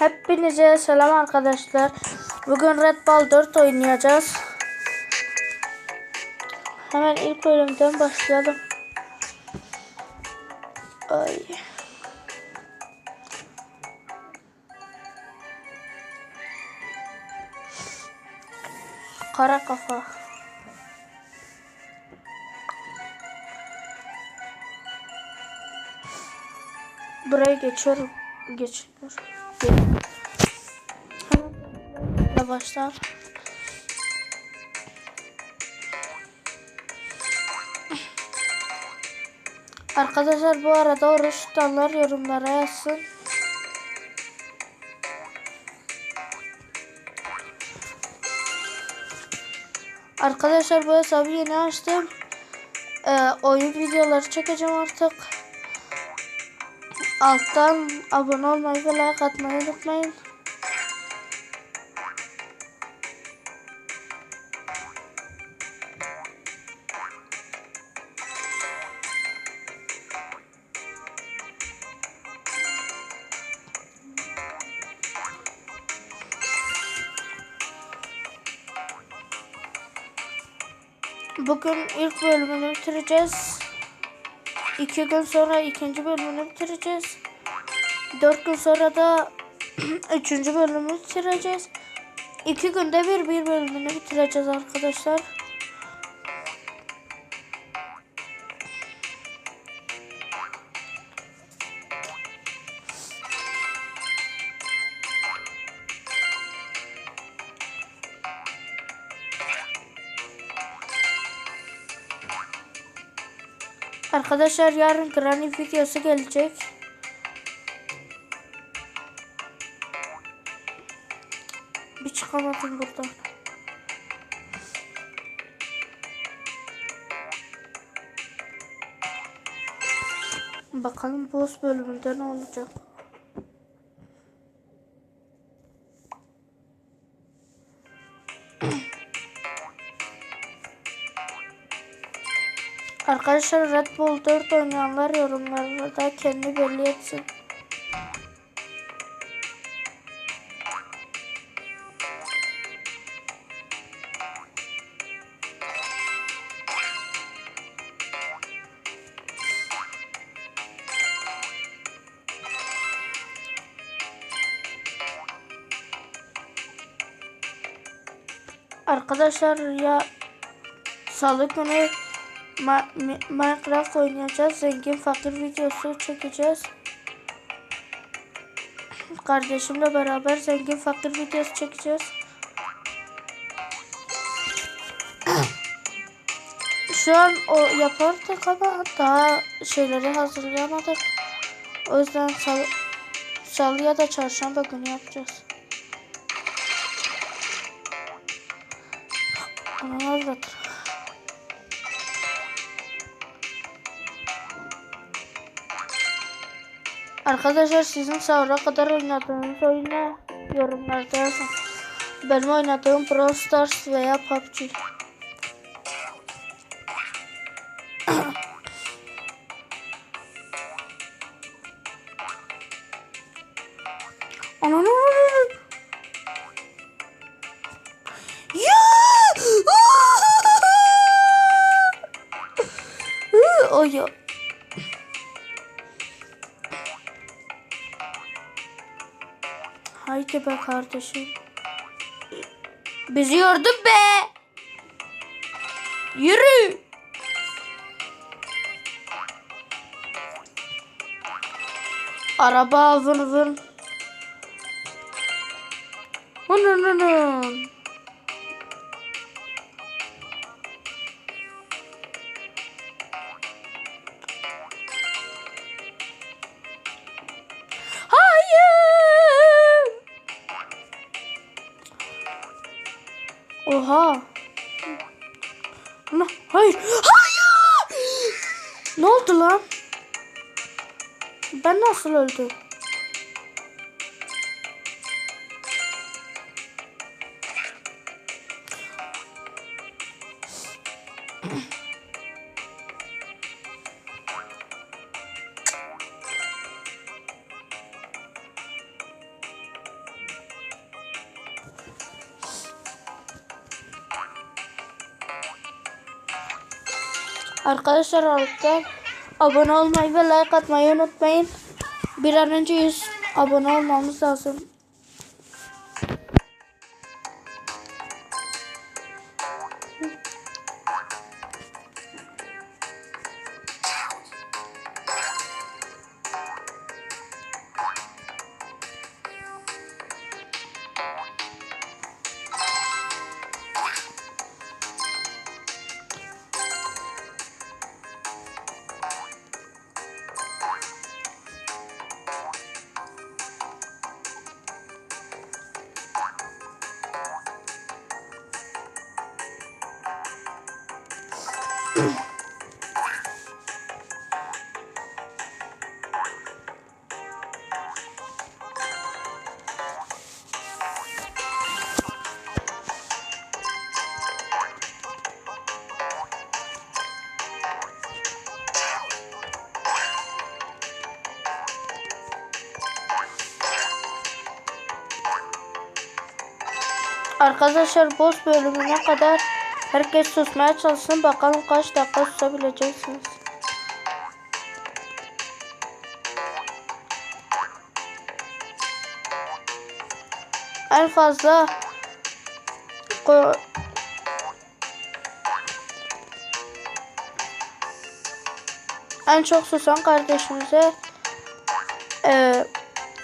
Hepinize selam arkadaşlar. Bugün Red Ball 4 oynayacağız. Hemen ilk bölümden başlayalım. Ay. Kara kafa. Buraya geçiyorum. Geçiyor. Başlar. Arkadaşlar bu arada oruç tutanlar yorumlara yazsın. Arkadaşlar bu hesabı yeni açtım. Ee, oyun videoları çekeceğim artık. Alttan abone olmayı ve like atmayı unutmayın. Bugün ilk bölümünü bitireceğiz. İki gün sonra ikinci bölümünü bitireceğiz. Dört gün sonra da üçüncü bölümü bitireceğiz. İki günde bir bir bölümünü bitireceğiz arkadaşlar. Arkadaşlar yarın Granny videosu gelecek. Bir çıkamadım buradan. Bakalım boss bölümünde ne olacak. Arkadaşlar Red Bull 4 oynayanlar yorumlarda kendi belli etsin. Arkadaşlar ya salı günü Ma- Mi- Minecraft oynayacağız. Zengin fakir videosu çekeceğiz. Kardeşimle beraber zengin fakir videosu çekeceğiz. Şu an o yapardık ama daha şeyleri hazırlayamadık. O yüzden salı, salı ya da çarşamba günü yapacağız. Ama anlatır. Arkadaşlar sizin sahura kadar oynadığınız oyunu yorumlarda yazın. Benim oynadığım Brawl Stars veya PUBG. Ananı Ya! O ya. Haydi be kardeşim. Bizi yordun be. Yürü. Araba vın vın. Vın vın vın Oha. Ne? Hayır. Hayır. Ne oldu lan? Ben nasıl öldüm? Arkadaşlar alttan abone olmayı ve like atmayı unutmayın. Bir an önce 100 abone olmamız lazım. Arkadaşlar boss bölümüne kadar herkes susmaya çalışsın. Bakalım kaç dakika susabileceksiniz. En fazla en çok susan kardeşimize e,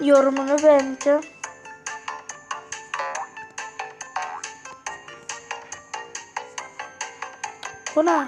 yorumunu beğeneceğim. Bu ne?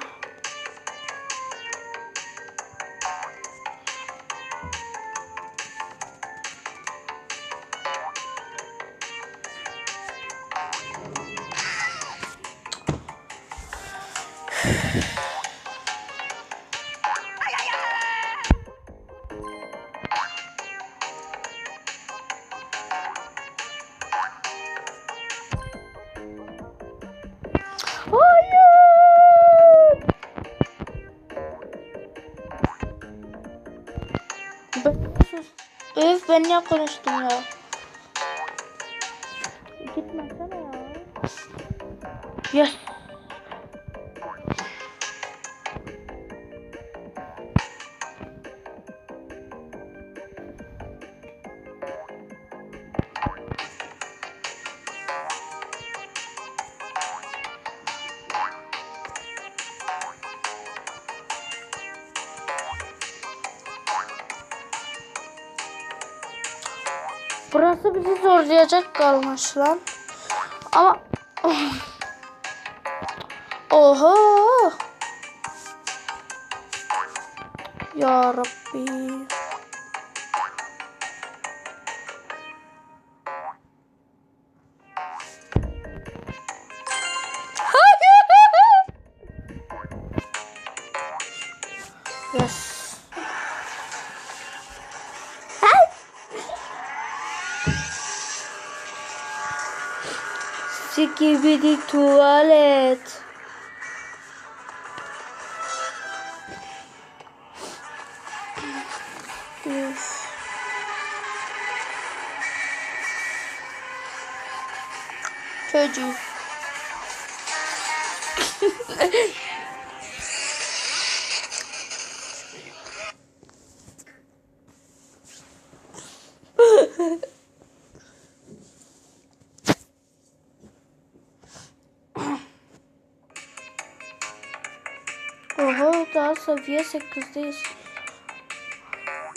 Niye konuştum ya? Gitmesene ya. Yes. Burası bizi zorlayacak kalmış lan. Ama Oha! Ya Rabbi. Yes. Skibidi tuvalet. Çocuk. daha seviye 8'deyiz.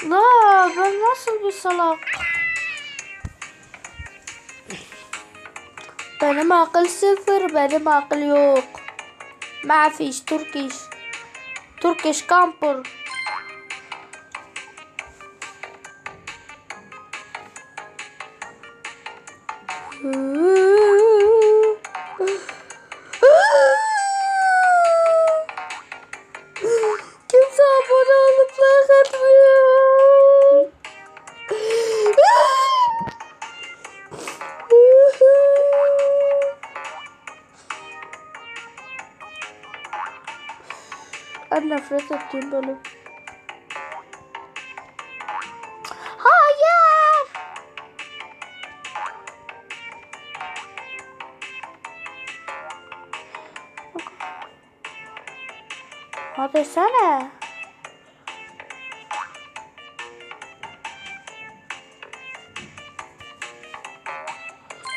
La ben nasıl bir salak? Benim akıl sıfır, benim akıl yok. Mafiş, Turkish. Turkish kampur. Kimse nefret ettiğim bölüm. Hayır. Ya desene.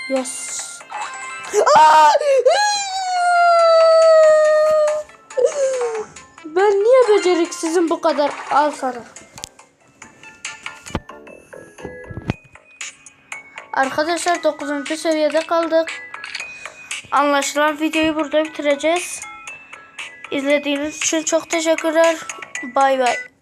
Yes. Aa! Ben niye beceriksizim bu kadar? Al sana. Arkadaşlar 9. seviyede kaldık. Anlaşılan videoyu burada bitireceğiz. İzlediğiniz için çok teşekkürler. Bay bay.